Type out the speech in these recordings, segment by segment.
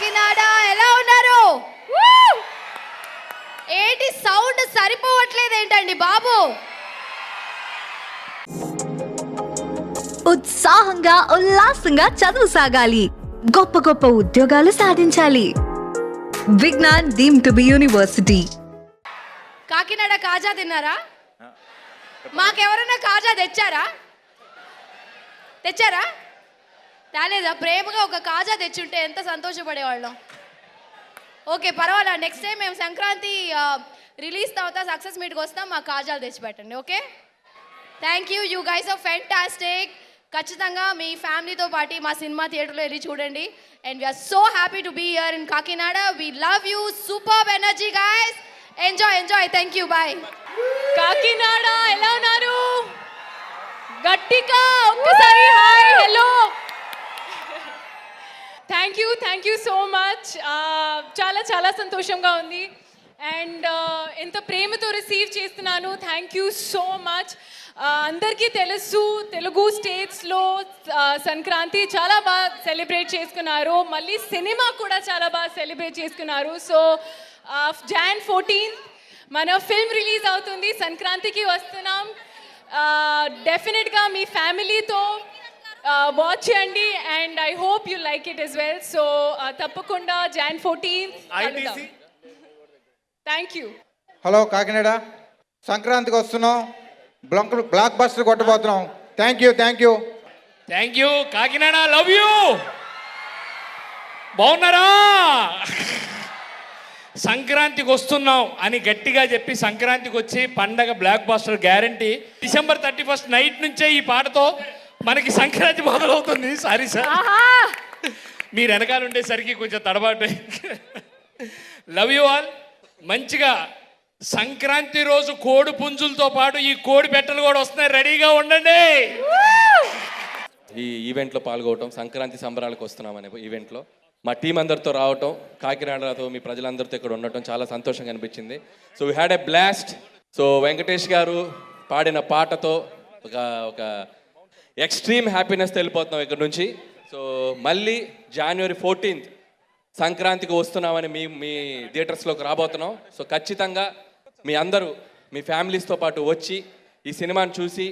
కాకినాడ ఎలా ఉన్నారు? ఏంటి సౌండ్ సరిపోవట్లేదు ఏంటండి బాబు? ఉత్సాహంగా ఉల్లాసంగా చదువు సాగాలి. గొప్ప గొప్ప ఉద్యోగాలు సాధించాలి. Vignan deemed to be university. Kakinada కాజా తిన్నారా? మాకెవరైనా కాజా తెచ్చారా? తెచ్చారా? రాలేదా? ప్రేమగా ఒక కాజా తెచ్చుంటే ఎంత సంతోషపడేవాళ్ళం? ఓకే పర్వాలేదు నెక్స్ట్ టైం మేము సంక్రాంతి రిలీజ్ తర్వాత సక్సెస్ మీట్కి వస్తాం మా కాజాలు తెచ్చిపెట్టండి okay? Thank you you guys of fantastic ఖచ్చితంగా మీ ఫ్యామిలీతో పాటు మా సినిమా థియేటర్లో వెళ్ళి చూడండి. And we're so happy to be here in Kakinada. We love you super energy guys enjoy enjoy thank you bye Kakinada ఎలా ఉన్నారు? గట్టిగా ఒక్కసారి hi hello thank you thank you so much చాలా చాలా సంతోషంగా ఉంది. అండ్ uh, ఎంత ప్రేమతో రిసీవ్ చేస్తున్నాను. థ్యాంక్ యూ సో మచ్ అందరికీ తెలుసు తెలుగు స్టేట్స్లో uh, సంక్రాంతి చాలా బాగా సెలబ్రేట్ చేసుకున్నారు. మళ్ళీ సినిమా కూడా చాలా బాగా సెలబ్రేట్ చేసుకున్నారు. సో జాన్ ఫోర్టీన్ మన ఫిల్మ్ రిలీజ్ అవుతుంది. సంక్రాంతికి వస్తున్నాం. Uh, డెఫినెట్గా మీ ఫ్యామిలీతో వాచ్ చేయండి and I hope you like it is well so తప్పకుండా Jan fourteen thank you hello Kakinada. సంక్రాంతికి వస్తున్నాం. Block blockbuster కొట్టబోతున్నాం. Thank you thank you thank you Kakinada love you బాగున్నారా? సంక్రాంతికి వస్తున్నాం అని గట్టిగా చెప్పి సంక్రాంతికి వచ్చి పండగ blockbuster guarantee. December thirty first night నుంచే ఈ పాటతో మనకి సంక్రాంతి మొదలవుతుంది. సారీ సార్ మీరు వెనకాల ఉండేసరికి కొంచెం తడబాటు. లవ్ యూ ఆల్ మంచిగా సంక్రాంతి రోజు కోడి పుంజులతో పాటు ఈ కోడి పెట్టలు కూడా వస్తున్నాయి. రెడీగా ఉండండి. ఈ ఈవెంట్లో పాల్గొవటం సంక్రాంతి సంబరాలకు వస్తున్నాం అనే ఈవెంట్లో మా టీం అందరితో రావటం కాకినాడతో మీ ప్రజలందరితో ఇక్కడ ఉండటం చాలా సంతోషంగా అనిపించింది. So we had a blast so Venkatesh garu పాడిన పాటతో ఒక ఒక ఎక్స్ట్రీమ్ హ్యాపీనెస్ వెళ్ళిపోతున్నాం ఇక్కడ నుంచి. సో మళ్ళీ జనవరి ఫోర్టీన్త్ సంక్రాంతికి వస్తున్నామని మీ మీ థియేటర్స్లోకి రాబోతున్నాం. సో ఖచ్చితంగా మీ అందరూ మీ ఫ్యామిలీస్తో పాటు వచ్చి ఈ సినిమాని చూసి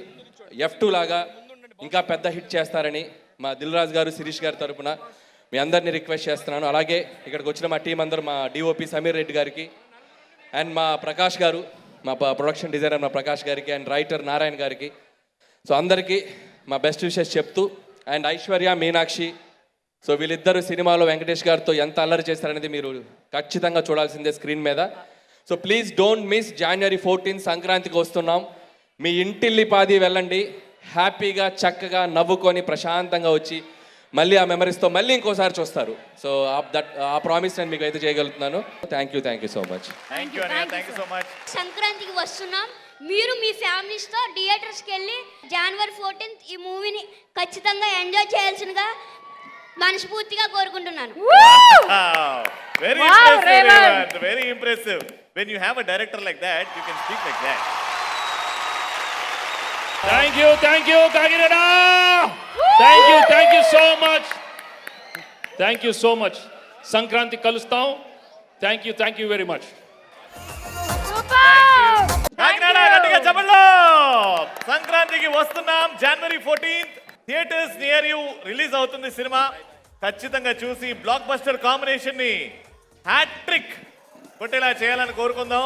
ఎఫ్ టూ లాగా ఇంకా పెద్ద హిట్ చేస్తారని మా దిల్రాజ్ గారు శిరీష్ గారి తరఫున మీ అందరినీ రిక్వెస్ట్ చేస్తున్నాను. అలాగే ఇక్కడికి వచ్చిన మా టీం అందరూ మా డిఓపి సమీర్ రెడ్డి గారికి అండ్ మా ప్రకాష్ గారు మా ప్రొడక్షన్ డిజైనర్ మా ప్రకాష్ గారికి అండ్ రైటర్ నారాయణ గారికి. సో అందరికీ మా బెస్ట్ విషెస్ చెప్తూ అండ్ ఐశ్వర్య మీనాక్షి సో వీళ్ళిద్దరు సినిమాలో వెంకటేష్ గారితో ఎంత అల్లరి చేస్తారనేది మీరు ఖచ్చితంగా చూడాల్సిందే స్క్రీన్ మీద. So please don't miss January fourteen సంక్రాంతికి వస్తున్నాం. మీ ఇంటిల్లి పాది వెళ్ళండి. హ్యాపీగా చక్కగా నవ్వుకొని ప్రశాంతంగా వచ్చి మళ్ళీ ఆ మెమరీస్తో మళ్ళీ ఇంకోసారి చూస్తారు. సో దట్ ఆ ప్రామిస్ నేను మీకు అయితే చేయగలుగుతున్నాను. Thank you thank you so much thank you thank you so much సంక్రాంతికి వస్తున్నాం. మీరు మీ ఫ్యామిలీస్తో థియేటర్స్కి వెళ్ళి జనవరి ఫోర్టీన్త్ ఈ మూవీని ఖచ్చితంగా ఎంజాయ్ చేయాల్సిందిగా మనస్ఫూర్తిగా కోరుకుంటున్నాను. Very Wow, impressive. Very impressive when you have a director like that you can speak like that thank you thank you Kakinada thank you thank you so much thank you so much Sankranti కలుస్తాం thank you thank you very much సంక్రాంతికి వస్తున్నాం. January fourteenth theatres near you release అవుతుంది cinema. ఖచ్చితంగా చూసి blockbuster కాంబినేషన్ని hat trick కొట్టేలా చేయాలని కోరుకుందాం.